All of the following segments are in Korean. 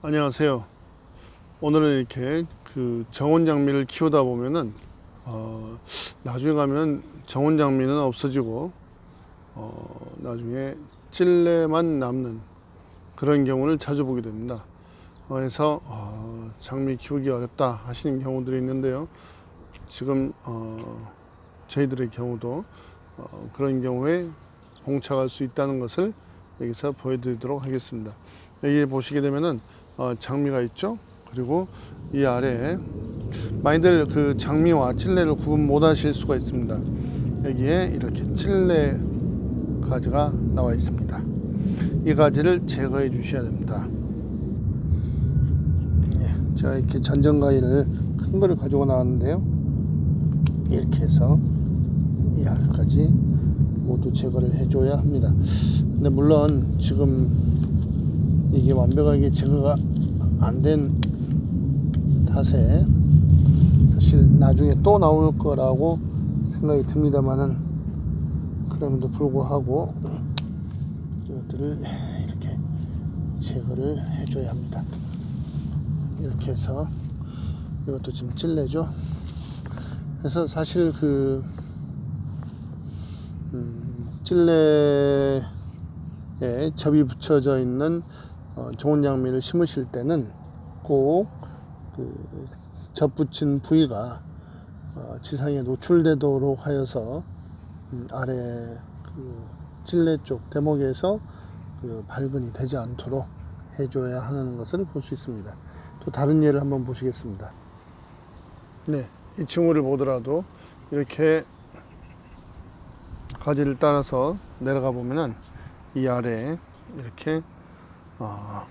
안녕하세요. 오늘은 이렇게 그 정원 장미를 키우다 보면은 어, 나중에 가면 정원 장미는 없어지고 어, 나중에 찔레만 남는 그런 경우를 자주 보게 됩니다. 어, 그래서 어, 장미 키우기 어렵다 하시는 경우들이 있는데요. 지금 어, 저희들의 경우도 어, 그런 경우에 봉착할 수 있다는 것을 여기서 보여드리도록 하겠습니다. 여기 보시게 되면은 어, 장미가 있죠. 그리고 이 아래에 많이들 그 장미와 찔레를 구분 못하실 수가 있습니다. 여기에 이렇게 찔레 가지가 나와 있습니다. 이 가지를 제거해 주셔야 됩니다. 예, 제가 이렇게 전정가위를 큰 거를 가지고 나왔는데요. 이렇게 해서 이 아래까지 모두 제거를 해줘야 합니다. 근데 물론 지금 이게 완벽하게 제거가 안 된 탓에 사실 나중에 또 나올 거라고 생각이 듭니다만은 그럼에도 불구하고 이것들을 이렇게 제거를 해줘야 합니다. 이렇게 해서 이것도 지금 찔레죠. 그래서 사실 그 음, 찔레에 접이 붙여져 있는 어, 좋은 장미를 심으실 때는 꼭그 접붙인 부위가 어, 지상에 노출되도록 하여서 음, 아래 그 찔레 쪽 대목에서 그 발근이 되지 않도록 해줘야 하는 것을 볼 수 있습니다. 또 다른 예를 한번 보시겠습니다. 네, 이 층호를 보더라도 이렇게 가지를 따라서 내려가 보면은 이 아래에 이렇게 어,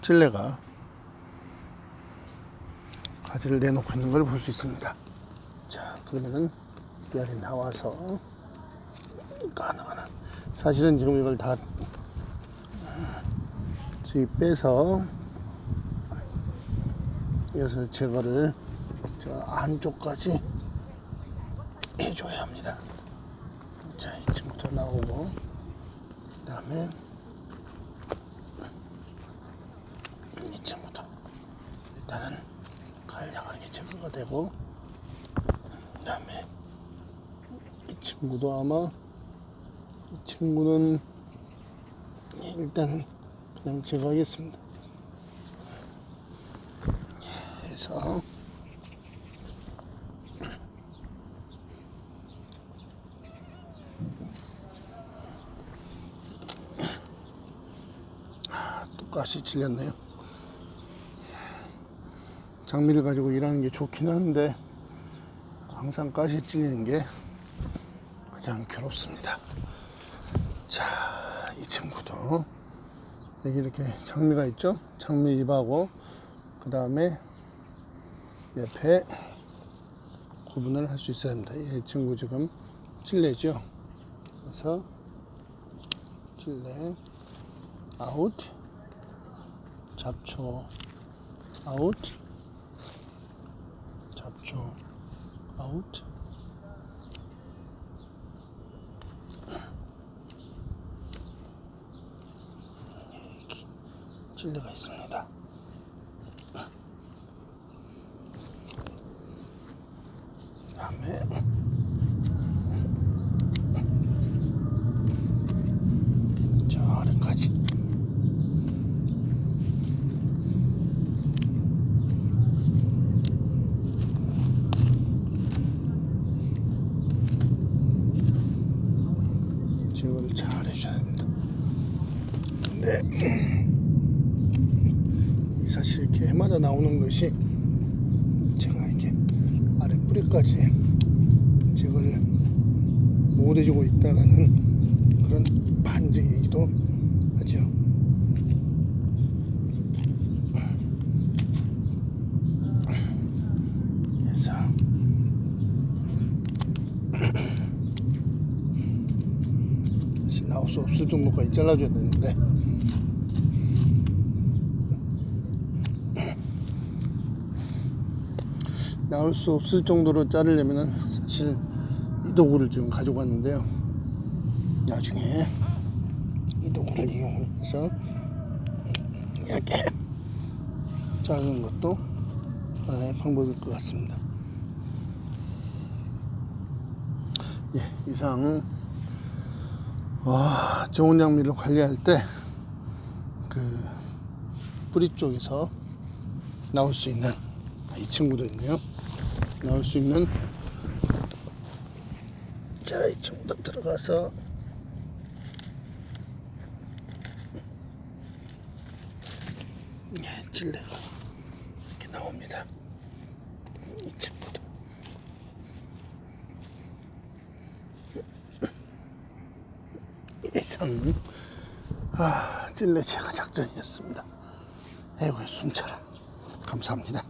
찔레가 가지를 내놓고 있는 걸 볼 수 있습니다. 자, 그러면은 이 아래 나와서 가능한 한 사실은 지금 이걸 다 빼서 이것을 제거를 저 안쪽까지 해줘야 합니다. 자, 이층부터 나오고 그 다음에 2층부터 일단은 간략하게 제거가 되고 그 다음에 이 친구도 아마 이 친구는 일단은 그냥 제거하겠습니다. 해서 또 가시 찔렸네요. 장미를 가지고 일하는 게 좋긴 한데 항상 가시 찔리는 게 가장 괴롭습니다. 자, 이 친구도 여기 이렇게 장미가 있죠? 장미 잎하고 그 다음에 옆에 구분을 할 수 있어야 합니다. 이 친구 지금 찔레죠? 그래서 찔레 아웃 잡초 아웃 잡초 아웃 찔레가 있습니다. 다음에 저 아래까지 제거를 잘 해줘야 됩니다. 근데 이 사실 이렇게 해마다 나오는 것이 제가 이렇게 아래 뿌리까지 제거를 못 해주고 있다라는 그런 반증이기도 하죠. 그래서 사실 나올 수 없을 정도까지 잘라줘야 되는데 나올 수 없을 정도로 자르려면은 사실 이 도구를 지금 가지고 왔는데요. 나중에 이 도구를 이용해서 이렇게 작은 것도 하나의 방법일 것 같습니다. 예, 이상 와, 정원 장미를 관리할 때 그 뿌리 쪽에서 나올 수 있는 아, 이 친구도 있네요. 나올 수 있는 자, 이 친구도 들어가서 예, 찔레가 이렇게 나옵니다. 이 친구도 이상 아 찔레 제가 작전이었습니다. 아이고 숨차라. 감사합니다.